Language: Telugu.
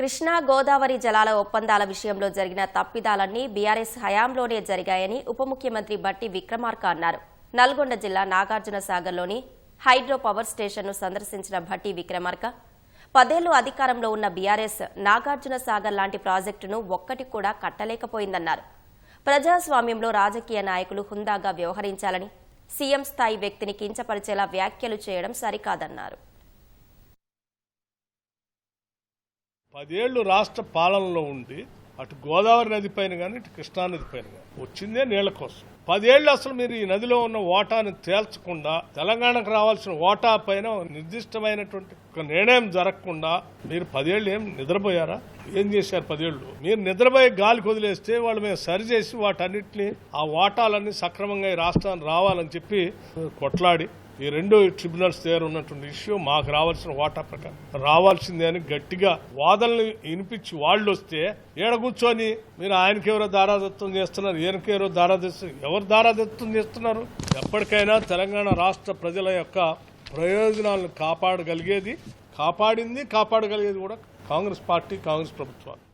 కృష్ణా గోదావరి జలాల ఒప్పందాల విషయంలో జరిగిన తప్పిదాలన్నీ బీఆర్ఎస్ హయాంలోనే జరిగాయని ఉప ముఖ్యమంత్రి బట్టి విక్రమార్క అన్నారు. నల్గొండ జిల్లా నాగార్జున సాగర్లోని హైడ్రో పవర్ స్టేషన్ను సందర్శించిన భట్టి విక్రమార్క పదేళ్ళు అధికారంలో ఉన్న బీఆర్ఎస్ నాగార్జున సాగర్ లాంటి ప్రాజెక్టును ఒక్కటి కూడా కట్టలేకపోయిందన్నారు. ప్రజాస్వామ్యంలో రాజకీయ నాయకులు హుందాగా వ్యవహరించాలని సీఎం స్థాయి వ్యక్తిని కించపరిచేలా వ్యాఖ్యలు చేయడం సరికాదన్నారు. పదేళ్ళు రాష్ట్ర పాలనలో ఉండి అటు గోదావరి నది పైన కానీ ఇటు కృష్ణా నది పైన కానీ వచ్చిందే నీళ్ళ కోసం. పదేళ్ళు అసలు మీరు ఈ నదిలో ఉన్న ఓటాను తేల్చకుండా తెలంగాణకు రావాల్సిన ఓటా పైన నిర్దిష్టమైనటువంటి ఒక నిర్ణయం జరగకుండా మీరు పదేళ్ళు ఏం నిద్రపోయారా? ఏం చేశారు పదేళ్ళు? మీరు నిద్రపోయే గాలికి వదిలేస్తే వాళ్ళు మేము సరిచేసి వాటన్నిటిని ఆ వాటాలన్నీ సక్రమంగా ఈ రాష్ట్రానికి రావాలని చెప్పి కొట్లాడి ఈ రెండు ట్రిబ్యునల్స్ దగ్గర ఉన్నటువంటి ఇష్యూ మాకు రావాల్సిన వాటా ప్రకారం. రావాల్సిందే అని గట్టిగా వాదనలు వినిపించి వాళ్ళు వస్తే ఏడ కూర్చొని మీరు ఆయనకెవరో దారాదత్వం చేస్తున్నారు ఈయనకెవరో దారాదత్వం ఎవరు దారాదత్వం చేస్తున్నారు? ఎప్పటికైనా తెలంగాణ రాష్ట్ర ప్రజల యొక్క ప్రయోజనాలను కాపాడగలిగేది కాపాడింది కాపాడగలిగేది కూడా కాంగ్రెస్ పార్టీ కాంగ్రెస్ ప్రభుత్వాలు.